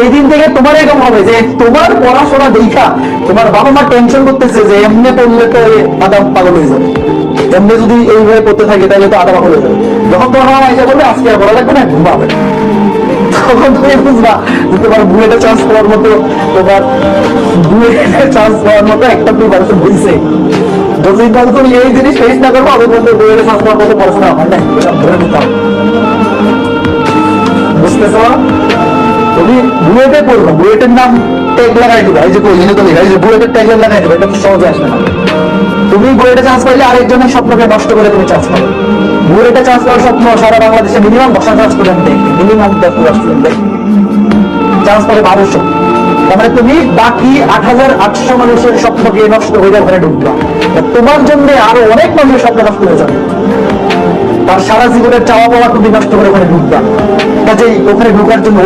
যেই দিন থেকে তোমার এরকম হবে যে তোমার পড়াশোনা দেখা, তোমার বাবা মা টেনশন করতেছে যে এমনি পড়লে তো এ আদা পাগল হয়ে যাবে। এমনি যদি এইভাবে পড়তে থাকে, তাহলে তো আদা পাগল হয়ে যাবে। যখন তোমার বাবা এসে বলবে, আজকে আর পড়া লাগবে না, ঘুমাবে। তখন তুমি বুঝবা যে তোমার বুয়েটে চান্স পাওয়ার মতো, তোমার বুয়েটে চান্স পাওয়ার মতো একটা প্রিপারেশন হয়েছে পর্যন্ত তুমি এই জিনিস ফেস না করব আমি বলতে বুয়েটে চান্স পাওয়ার মতো পড়াশোনা হয় না ধরে নিতাম তুমি বুয়েটে পড়ব বুয়েটের নাম ট্যাগ লাগাই দিবা। এই যে তো লেখা, এই যে বুয়েটের ট্যাগ লাগাই দিবা এটা সহজে আসবে না। তুমি চান্স পাইলে আরেকজনের স্বপ্নকে নষ্ট করে তুমি চান্স পাবে। চান্স পাওয়ার স্বপ্ন সারা বাংলাদেশে মিনিমাম মিনিমাম দশ স্টুডেন্ট চান্স পাবে বারোশো। মানে তুমি বাকি আট হাজার আটশো মানুষের স্বপ্নকে নষ্ট হয়ে যাবে ঢুকবা। তোমার জন্য আরও অনেক মানুষের স্বপ্ন নষ্ট হয়ে যাবে। তার সারা জীবনের চাওয়া পাওয়া তুমি নষ্ট করে ওখানে ঢুকবা। কাজেই ওখানে ঢুকার জন্য